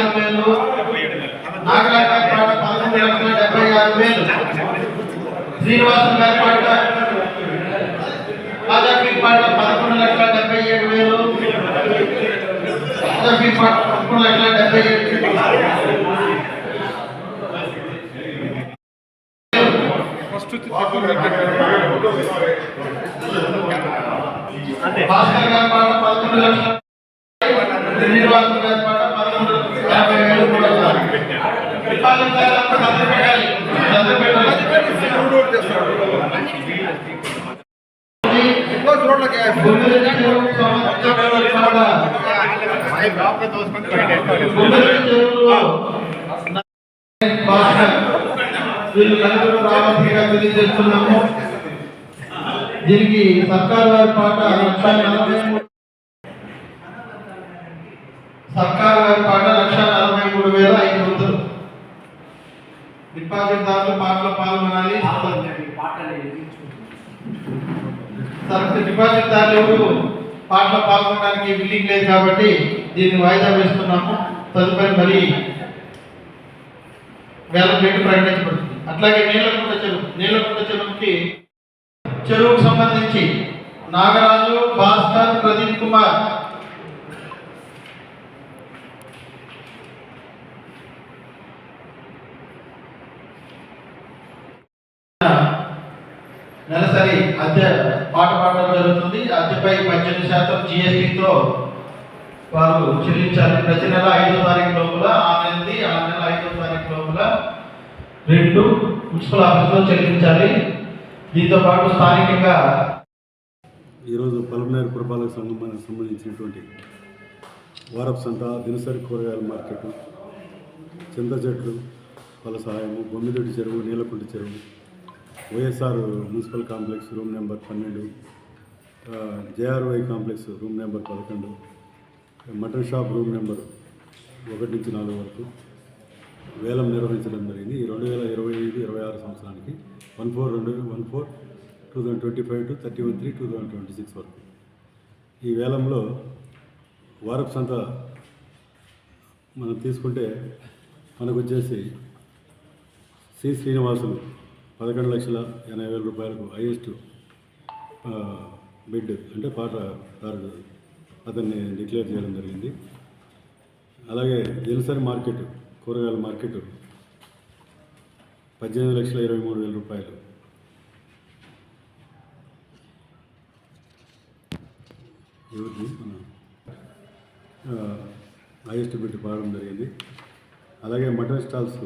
ఆరు వేలు నాగరాజు గారి పాట పదకొండు లక్షల డెబ్బై ఆరు వేలు. శ్రీనివాసం గారి పాట రాజాపీ పాట పదకొండు లక్షల డెబ్బై ఏడు వేలు. రాజాపీ పాట పదకొండు లక్షల డెబ్బై ఏడు భాస్కర్ గారి పాట పదకొండు లక్షల శ్రీనివాసం గారి పాట పదకొండు యాభై వేలు కూడా విపాలన గారు అంతా సర్ది పెట్టాలి. సర్ది పెట్టాలి. గుండెల చెరువు సంవత్సరం పాట. గుండెల చెరువులో భాస్కర్ వీళ్ళు నలుగురు రావాల్సిందిగా తెలియజేస్తున్నాము దీనికి సర్కార్ వారి పాట లక్ష నలభై మూడు సర్కార్ వారి పాట లక్ష నలభై మూడు వేల ఐదు వందలు డిపాజిట్దారులు పాటలో పాల్గొనాలి సరే డిపాజిట్దారులు ఎవరు పాటలో పాల్గొనడానికి బిల్లింగ్ లేదు కాబట్టి దీన్ని వాయిదా వేస్తున్నాము. తదుపరి మరి వేల పెట్టి ప్రకటించబడుతుంది. అట్లాగే నీలకుంట చెరువు నీలకుంట చెరువుకి చెరువుకు సంబంధించి నాగరాజు భాస్కర్ ప్రదీప్ కుమార్ నెలసరి అద్దె పాట పాడడం జరుగుతుంది. అద్దెపై పద్దెనిమిది శాతం జిఎస్టీతో వారు చెల్లించాలి. ప్రతి నెల ఐదో తారీఖు లోపల ఆ నెలది ఆ నెల ఐదో తారీఖు లోపల రెండు మున్సిపల్ ఆఫీస్లో చెల్లించాలి. దీంతో పాటు స్థానికంగా ఈరోజు పల్మనేర్ పురపాలక సంఘం సంబంధించినటువంటి వారపు సంత దినసరి కూరగాయల మార్కెట్ చింత చెట్లు పల సహాయము బొమ్మిదొడ్డి చెరువు నీలకుంట చెరువు YSR municipal complex room number పన్నెండు జేఆర్వై కాంప్లెక్స్ రూమ్ నెంబర్ పదకొండు మటన్ షాప్ రూమ్ నెంబర్ ఒకటి నుంచి నాలుగు వరకు వేలం నిర్వహించడం జరిగింది. ఈ రెండు వేల ఇరవై ఐదు ఇరవై ఆరు సంవత్సరానికి వన్ ఫోర్ రెండు one four two thousand twenty five to thirty one three two thousand twenty six వరకు. ఈ వేలంలో వారపు సంత మనం తీసుకుంటే మనకు వచ్చేసి సి శ్రీనివాసులు పదకొండు లక్షల ఎనభై వేల రూపాయలకు హైయెస్ట్ బిడ్ అంటే పాట అతన్ని డిక్లేర్ చేయడం జరిగింది. అలాగే జలసరి మార్కెట్ కూరగాయల మార్కెట్ పద్దెనిమిది లక్షల ఇరవై మూడు వేల రూపాయలు. ఎవరిది మన హైయెస్ట్ బిడ్ పాడడం జరిగింది. అలాగే మటన్ స్టాల్స్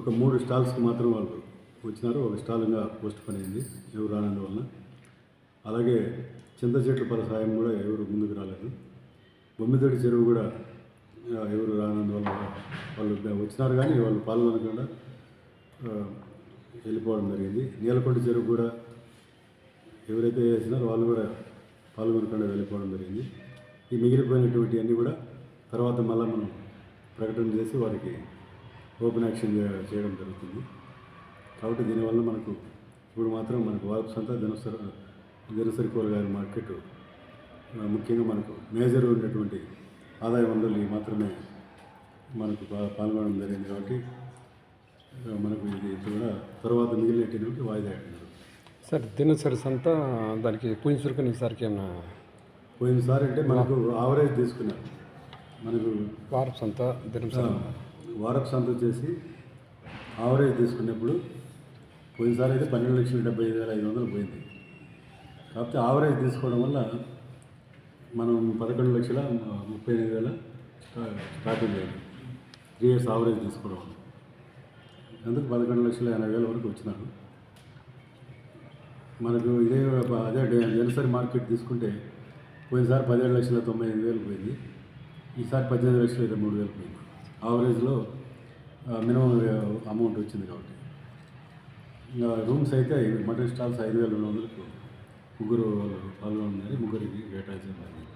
ఒక మూడు స్టాల్స్కి మాత్రం వాళ్ళు వచ్చినారు. ఒక స్టాల్గా పోస్ట్ పని అయింది ఎవరు రానందువలన అలాగే చింత చెట్ల పర సాయం కూడా ఎవరు ముందుకు రాలేదు. బొమ్మిదడి చెరువు కూడా ఎవరు రానందువల్ల వాళ్ళు వచ్చినారు కానీ వాళ్ళు పాల్గొనకుండా వెళ్ళిపోవడం జరిగింది. నీలకొండ చెరువు కూడా ఎవరైతే వేసినారో వాళ్ళు కూడా పాల్గొనకుండా వెళ్ళిపోవడం జరిగింది. ఈ మిగిలిపోయినటువంటి అన్నీ కూడా తర్వాత మళ్ళీ మనం ప్రకటన చేసి వారికి ఓపెన్ యాక్షన్ చేయడం జరుగుతుంది. కాబట్టి దీనివల్ల మనకు ఇప్పుడు మాత్రం మనకు వార్ప్స్ అంతా దినసరి దినసరి కూరగాయల మార్కెట్ ముఖ్యంగా మనకు మేజర్ ఉన్నటువంటి ఆదాయ వనరులు మాత్రమే మనకు పాల్గొనడం జరిగింది కాబట్టి మనకు ఇది కూడా తర్వాత మిగిలినటువంటి వాయిదా జరుగుతుంది. సార్ దినసరి సంత దానికి పుంచురుకుని ఈసారికి ఏమన్నా పోయినసారి అంటే మనకు ఆవరేజ్ తీసుకున్నారు. మనకు వారపు సంత దినసరి వారపు సంత చేసి ఆవరేజ్ తీసుకున్నప్పుడు పోయినసారి అయితే పన్నెండు లక్షల డెబ్బై ఐదు వేల ఐదు వందలు పోయింది. కాకపోతే ఆవరేజ్ తీసుకోవడం వల్ల మనం పదకొండు లక్షల ముప్పై ఎనిమిది వేల స్టా- స్టార్టింగ్ లేదు త్రీ ఇయర్స్ ఆవరేజ్ తీసుకోవడం వల్ల. అందుకు పదకొండు లక్షల ఎనభై వేల వరకు వచ్చినాను మనకు ఇదే అదే డే- మార్కెట్ తీసుకుంటే పోయినసారి పదిహేడు లక్షల తొంభై ఎనిమిది వేలు పోయింది. ఈసారి పద్దెనిమిది లక్షల ఇరవై మూడు వేలు పోయింది. ఆవరేజ్లో మినిమం అమౌంట్ వచ్చింది కాబట్టి. ఇంకా రూమ్స్ అయితే మటన్ స్టాల్స్ ఐదు వేల రెండు వందలకు ముగ్గురు పాల్గొన్నారు ముగ్గురికి కేటాయించడం జరిగింది.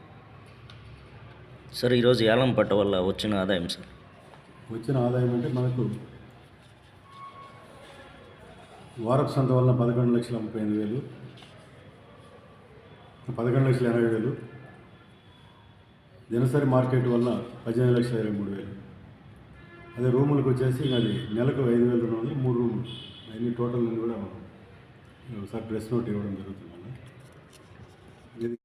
సార్ ఈరోజు ఏలం పట్ట వల్ల వచ్చిన ఆదాయం సార్? వచ్చిన ఆదాయం అంటే మనకు వారపు సంత వలన పదకొండు లక్షల ముప్పై ఎనిమిది వేలు పదకొండు లక్షల ఎనభై వేలు దినసరి మార్కెట్ వల్ల పద్దెనిమిది లక్షల ఇరవై మూడు వేలు. అదే రూములకు వచ్చేసి ఇంకా అది నెలకు ఐదు వేల రెండు వందలు మూడు రూములు. అన్ని టోటల్ కూడా మనం ఒకసారి ప్రెస్ నోట్ ఇవ్వడం జరుగుతుంది